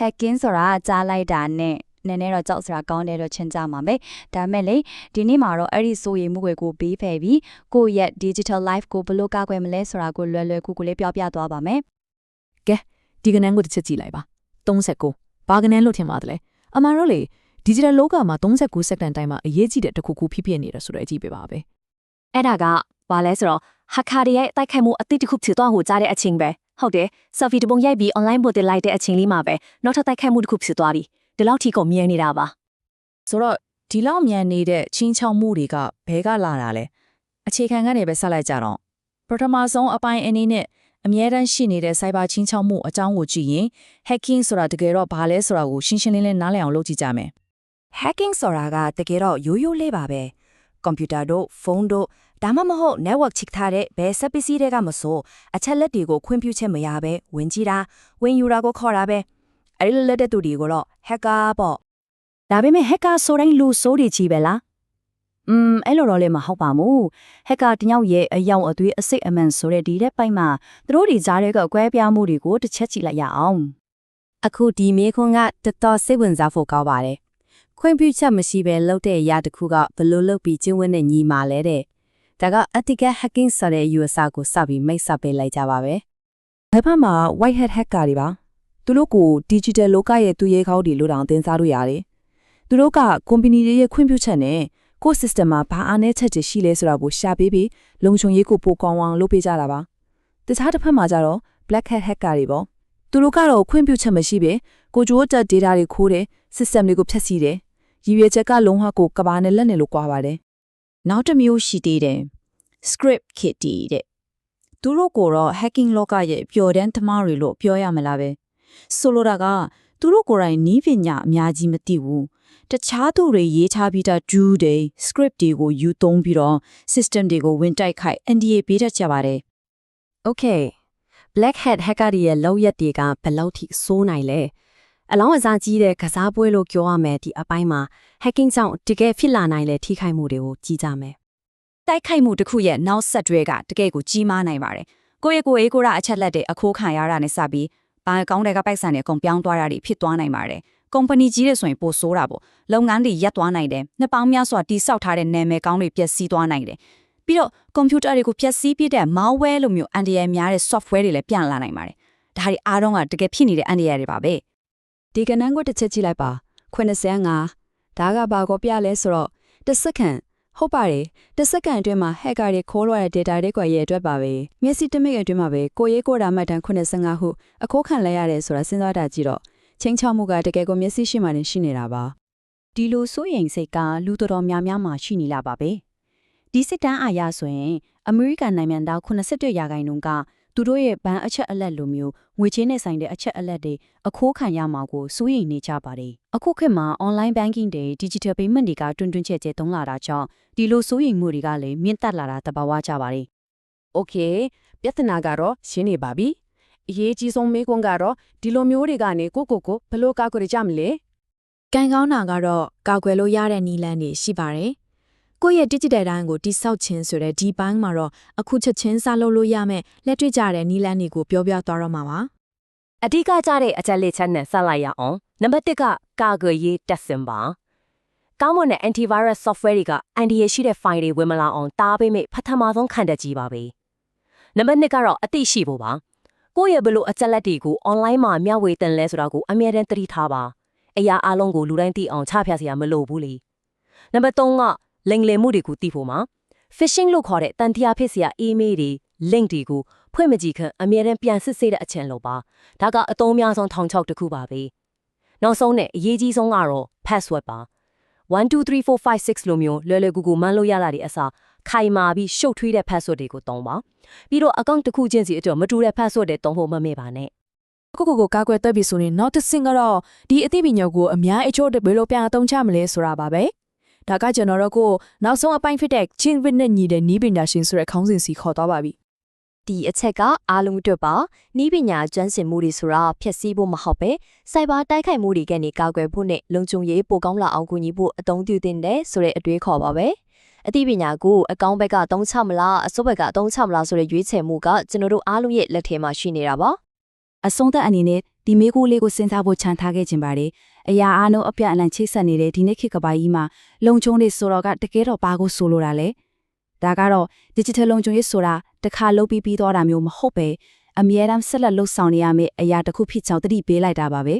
hacking ဆိုတာကြားလိုက်တာနဲ့နည်းနည်းတော့ကြောက်စရာကောင်းတယ်လို့ရှင်းကြမှာပဲဒါမဲ့လေဒီနေ့မှာတော့အဲ့ဒီစိုးရိမ်မှုတွေကိုဘေးဖယ်ပြီးကိုယ့်ရဲ့ digital life ကိုဘယ်လိုကာကွယ်မလဲဆိုတာကိုလွယ်လွယ်ကူကူလေးပြောပြသွားပါမယ်ဒီကနန်းကိုတစ်ချက်ကြည့်လိုက်ပါ39ဘာကနန်းလို့ထင်ပါတယ်လဲအမှန်တော့လေ digital လောကမှာ39စက္ကန့်တိုင်းမှာအရေးကြီးတဲ့တစ်ခုခုဖြစ်ဖြစ်နေတယ်ဆိုတော့အကြည့်ပဲပါပဲအဲ့ဒါက ဘာလဲဆိုတော့ဟာခါရီရဲ့တိုက်ခိုက်မှုအသစ်တစ်ခုဖြစ်သွားဟိုကြားတဲ့အချိန်ပဲဟုတ်တယ်ဆာဖီတပုံရိုက်ပြီး online ပို့တင်လိုက်တဲ့အချိန်လေးမှာပဲနောက်ထပ်တိုက်ခိုက်မှုတစ်ခုဖြစ်သွားပြီဒီလောက်ထိကိုမြင်နေတာပါဆိုတော့ဒီလောက်မြန်နေတဲ့ချင်းချောက်မှုတွေကဘဲကလာတာလဲအခြေခံကနေပဲဆက်လိုက်ကြတော့ပထမဆုံးအပိုင်းအနေနဲ့အမြဲတမ်းရှိနေတဲ့ cyber ချင်းချောက်မှုအကြောင်းကိုကြည့်ရင် hacking ဆိုတာတကယ်တော့ဘာလဲဆိုတာကိုရှင်းရှင်းလင်းလင်းနားလည်အောင်လုပ်ကြည့်ကြမယ် hacking ဆိုတာကတကယ်တော့ရိုးရိုးလေးပါပဲ ကွန်ပျူတာတို့ဖုန်းတို့ဒါမှမဟုတ် network ချစ်ထားတဲ့ဘယ်စက်ပစ္စည်းတွေကမဆိုအချက်လက်တွေကိုခွင့်ပြုချက်မရဘဲဝင်ကြည့်တာဝင်ယူတာကိုခေါ်တာပဲအဲဒီလိုလက်တဲ့သူတွေကိုတော့ hacker ပေါ့ဒါပေမဲ့ hacker ဆိုတိုင်းလူဆိုးတွေကြီးပဲလားอืมအဲ့လိုတော့လည်းမဟုတ်ပါဘူး hacker တယောက်ရဲ့အယောင်အသွေးအစိတ်အမှန်ဆိုတဲ့ဒီတဲ့ပိုက်မှာသူတို့တွေကြားတဲ့ကွဲပြားမှုတွေကိုတစ်ချက်ကြည့်လိုက်ရအောင်အခုဒီမေခွန်းကတော်တော်စိတ်ဝင်စားဖို့ကောင်းပါတယ် ခွင့်ပြုချက်မရှိဘဲလုပ်တဲ့အရာတစ်ခုကဘယ်လိုလုပ်ပြီးကျင့်ဝတ်နဲ့ညီမာလဲတဲ့ဒါက ethical hacking ဆိုတဲ့ USA ကိုစပြီးမိတ်ဆက်ပေးလိုက်ကြပါပဲဘက်ဖက်မှာ white hat hacker တွေပါသူတို့ကို digital လောကရဲ့သူရဲခေါင်းတွေလို့တောင်သင်စားလို့ရတယ်သူတို့က company တွေရဲ့ခွင့်ပြုချက်နဲ့ကိုယ့် system မှာဘာအားနည်းချက်တွေရှိလဲဆိုတာကိုရှာပေးပြီးလုံခြုံရေးကိုပိုကောင်းအောင်လုပ်ပေးကြတာပါတခြားတစ်ဖက်မှာကျတော့ black hat hacker တွေပေါ့သူတို့ကတော့ခွင့်ပြုချက်မရှိပဲကိုကြိုးတက် data တွေခိုးတယ် system တွေကိုဖျက်ဆီးတယ် ရည်ရွယ်ချက်ကလုံးဝကိုကဘာနဲ့လက်နဲ့လို့ကြွားပါတယ်နောက်တစ်မျိုးရှိသေးတယ် script kitty တဲ့သူတို့ကိုတော့ hacking လောကရဲ့ပျော်တန်းသမားတွေလို့ပြောရမလားပဲဆိုလိုတာကသူတို့ကိုယ်တိုင်နီးပညာအများကြီးမသိဘူးတခြားသူတွေရေးထားပြီးသား do တွေ script တွေကိုယူသုံးပြီးတော့ system တွေကိုဝင်တိုက်ခိုက် NDA ပေးတတ်ကြပါတယ် Okay black hat hacker တွေရဲ့လောက်ရက်တွေကဘယ်လောက်ထိစိုးနိုင်လဲ အလောင်းအစားကြီးတဲ့ကစားပွဲလို့ပြောရမယ်ဒီအပိုင်းမှာ hacking ကြောင့်တကယ်ဖြစ်လာနိုင်လေထိခိုက်မှုတွေကိုကြည့်ကြမယ်တိုက်ခိုက်မှုတစ်ခုရဲ့နောက်ဆက်တွဲကတကယ့်ကိုကြီးမားနိုင်ပါတယ်ကိုယ့်ရဲ့ကိုယ်အေးကိုယ်ရအချက်လက်တွေအခိုးခံရတာနဲ့စပြီးဘဏ်အကောင့်တွေကပိုက်ဆံတွေအကုန်ပြောင်းသွားတာတွေဖြစ်သွားနိုင်ပါတယ်ကုမ္ပဏီကြီးတွေဆိုရင်ပိုဆိုးတာပေါ့လုပ်ငန်းတွေရပ်သွားနိုင်တယ်နှစ်ပေါင်းများစွာတိစောက်ထားတဲ့နာမည်ကောင်းတွေပျက်စီးသွားနိုင်တယ်ပြီးတော့ကွန်ပျူတာတွေကိုဖျက်ဆီးပြတဲ့ malware လို့မျိုးအန်တီရယ်များတဲ့ software တွေလည်းပြန်လာနိုင်ပါတယ်ဒါတွေအားလုံးကတကယ်ဖြစ်နေတဲ့အန်တီရယ်တွေပါပဲ ဒီကနန်းကိုတစ်ချက်ကြည့်လိုက်ပါ85ဒါကဘာကိုပြလဲဆိုတော့တစ်စက္ကန့်ဟုတ်ပါတယ်တစ်စက္ကန့်အတွင်းမှာ hacker တွေခိုးလွှဲတဲ့ data တွေကိုရဲ့အတွက်ပါပဲမျက်စိတစ်မိနစ်အတွင်းမှာပဲကိုရေးကိုတာမှတ်တမ်း85ဟုအခိုးခံလဲရတယ်ဆိုတာစဉ်းစားတာကြည့်တော့ချင်းချောက်မှုကတကယ်ကိုမျက်စိရှိမှတင်ရှိနေတာပါဒီလိုစိုးရိမ်စိတ်ကလူတော်တော်များများမှာရှိနေလာပါပဲဒီစစ်တမ်းအားရဆိုရင်အမေရိကန်နိုင်ငံသား81ရာခိုင်နှုန်းက သူတို့ရဲ့ဘဏ်အချက်အလက်လိုမျိုးငွေချင်းနဲ့ဆိုင်တဲ့အချက်အလက်တွေအခိုးခံရမှာကိုစိုးရိမ်နေကြပါတယ်။အခုခေတ်မှာ online banking တွေ digital payment တွေကတွင်တွင်ကျဲကျဲသုံးလာတာကြောင့်ဒီလိုစိုးရိမ်မှုတွေကလည်းမြင့်တက်လာတာသဘာဝကျပါတယ်။ Okay ပြဿနာကတော့ရှင်းနေပါပြီ။အရေးကြီးဆုံးမေးခွန်းကတော့ဒီလိုမျိုးတွေကနေကိုကိုကိုဘလို့ကာကွယ်ကြမလဲ။ကံကောင်းတာကတော့ကာကွယ်လို့ရတဲ့နည်းလမ်းတွေရှိပါတယ် ကိုယ့်ရဲ့ digital တိုင်းကိုတိဆောက်ခြင်းဆိုတဲ့ဒီဘိုင်းမှာတော့အခုချက်ချင်းစလုပ်လို့ရမယ်လက်တွေ့ကြတဲ့နည်းလမ်းတွေကိုပြောပြသွားတော့မှာပါအဓိကကြတဲ့အချက်လေးချက်နဲ့ဆက်လိုက်ရအောင်နံပါတ်1ကကာကွယ်ရေးတက်စင်ပါကောင်းမွန်တဲ့ antivirus software တွေက anti ရှိတဲ့ file တွေဝင်မလာအောင်တားပေးမိပထမဆုံးခံတတ်ကြီးပါပဲနံပါတ်2ကတော့အသိရှိဖို့ပါကိုယ့်ရဲ့ဘလို့အချက်လက်တွေကို online မှာမျှဝေတင်လဲဆိုတာကိုအမြဲတမ်းသတိထားပါအရာအလုံးကိုလူတိုင်းသိအောင်ချပြစရာမလိုဘူးလေနံပါတ်3က လိမ်လည်မှုတွေကိုသိဖို့မှာ phishing လို့ခေါ်တဲ့တန်တရားဖြစ်စရာ email တွေ link တွေကိုဖွင့်မကြည့်ခင်အမြဲတမ်းပြန်စစ်ဆေးတဲ့အချက်လို့ပါဒါကအသုံးများဆုံးထောင်ချောက်တစ်ခုပါပဲနောက်ဆုံးနဲ့အရေးကြီးဆုံးကတော့ password ပါ12345လို့မျိုးလွယ်လွယ်ကူကူမှန်းလို့ရတာဒီအစားခိုင်မာပြီးရှုပ်ထွေးတဲ့ password တွေကိုသုံးပါပြီးတော့ account တစ်ခုချင်းစီအတွက်မတူတဲ့ password တွေသုံးဖို့မမေ့ပါနဲ့ကိုကိုကိုကာကွယ်တက်ပြီဆိုရင်နောက်တစ်ဆင့်ကတော့ဒီအသိပညာကိုအများအချို့တဘယ်လိုပြန်အသုံးချမလဲဆိုတာပါပဲ ဒါကကျွန်တော်တို့ကိုနောက်ဆုံးအပိုင်းဖြစ်တဲ့ချင်းဝစ်နဲ့ညီတဲ့နီးပညာရှင်ဆိုတဲ့ခေါင်းစဉ်စီခေါ်သွားပါပြီဒီအချက်ကအားလုံးအတွက်ပါနီးပညာကျွမ်းကျင်မှုတွေဆိုတာဖြည့်ဆည်းဖို့မဟုတ်ပဲစိုက်ဘာတိုက်ခိုက်မှုတွေကနေကာကွယ်ဖို့နဲ့လုံခြုံရေးပိုကောင်းလာအောင်ကူညီဖို့အသုံးပြုသင့်တယ်ဆိုတဲ့အတွေးခေါ်ပါပဲအသိပညာကိုအကောင့်ဘက်ကအသုံးချမလားအစိုးဘက်ကအသုံးချမလားဆိုတဲ့ရွေးချယ်မှုကကျွန်တော်တို့အားလုံးရဲ့လက်ထဲမှာရှိနေတာပါအဆုံးသက်အနေနဲ့ ဒီမေးခွန်းလေးကိုစဉ်းစားဖို့ခြံထားခဲ့ခြင်းပါတယ်အရာအားလုံးအပြတ်အလန်ချိတ်ဆက်နေတဲ့ဒီနေ့ခေတ်ကဘာကြီးမှာလုံချုံတွေဆိုတော့ကတကယ်တော့ဘာကိုဆိုလိုတာလဲဒါကတော့ digital လုံချုံရေးဆိုတာတစ်ခါလုပ်ပြီးပြီးသွားတာမျိုးမဟုတ်ပဲအမြဲတမ်းဆက်လက်လှုပ်ဆောင်နေရမယ့်အရာတစ်ခုဖြစ်ချောင်းသတိပေးလိုက်တာပါပဲ